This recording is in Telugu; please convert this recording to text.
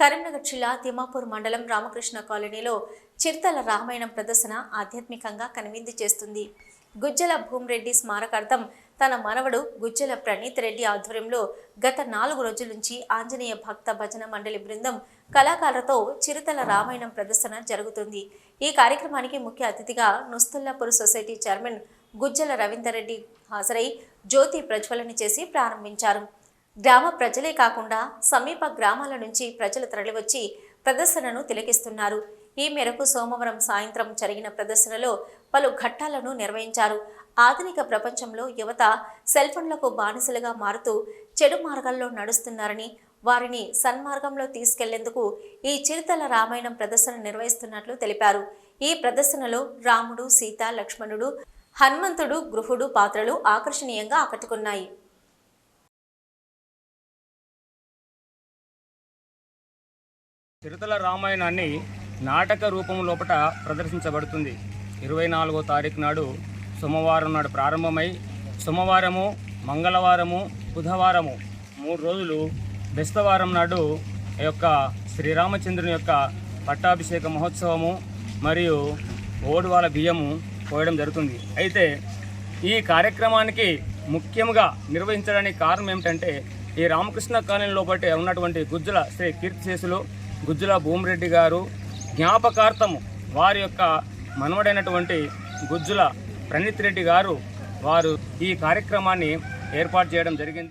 కరీంనగర్ జిల్లా తిమాపూర్ మండలం రామకృష్ణ కాలనీలో చిరుతల రామాయణం ప్రదర్శన ఆధ్యాత్మికంగా కనువిందు చేస్తుంది. గుజ్జల భూమిరెడ్డి స్మారకార్థం తన మనవడు గుజ్జల ప్రణీత్ రెడ్డి ఆధ్వర్యంలో గత నాలుగు రోజుల నుంచి ఆంజనేయ భక్త భజన మండలి బృందం కళాకారులతో చిరుతల రామాయణం ప్రదర్శన జరుగుతుంది. ఈ కార్యక్రమానికి ముఖ్య అతిథిగా నుస్తుల్లాపూర్ సొసైటీ చైర్మన్ గుజ్జల రవీందర్ రెడ్డి హాజరై జ్యోతి ప్రజ్వలన చేసి ప్రారంభించారు. గ్రామ ప్రజలే కాకుండా సమీప గ్రామాల నుంచి ప్రజలు తరలివచ్చి ప్రదర్శనను తిలకిస్తున్నారు. ఈ మేరకు సోమవారం సాయంత్రం జరిగిన ప్రదర్శనలో పలు ఘట్టాలను నిర్వహించారు. ఆధునిక ప్రపంచంలో యువత సెల్ఫోన్లకు బానిసలుగా మారుతూ చెడు మార్గాల్లో నడుస్తున్నారని వారిని సన్మార్గంలో తీసుకెళ్ళేందుకు ఈ చిరుతల రామాయణం ప్రదర్శన నిర్వహిస్తున్నట్లు తెలిపారు. ఈ ప్రదర్శనలో రాముడు సీత లక్ష్మణుడు హనుమంతుడు గృహుడు పాత్రలు ఆకర్షణీయంగా ఆకట్టుకున్నాయి. చిరుతల రామాయణాన్ని నాటక రూపం లోపట ప్రదర్శించబడుతుంది. ఇరవై నాలుగో తారీఖు నాడు సోమవారం నాడు ప్రారంభమై సోమవారము మంగళవారము బుధవారము మూడు రోజులు బెస్తవారం నాడు ఈ యొక్క శ్రీరామచంద్రుని యొక్క పట్టాభిషేక మహోత్సవము మరియు ఓడువాల బియ్యము పోయడం జరుగుతుంది. అయితే ఈ కార్యక్రమానికి ముఖ్యంగా నిర్వహించడానికి కారణం ఏమిటంటే ఈ రామకృష్ణ కాలనీ లోపల ఉన్నటువంటి గుజ్జుల శ్రీ కీర్తిశేషులు గుజ్జుల భూమిరెడ్డి గారు జ్ఞాపకార్థము వారి యొక్క మనవడైనటువంటి గుజ్జుల ప్రణీత్ రెడ్డి గారు వారు ఈ కార్యక్రమాన్ని ఏర్పాటు చేయడం జరిగింది.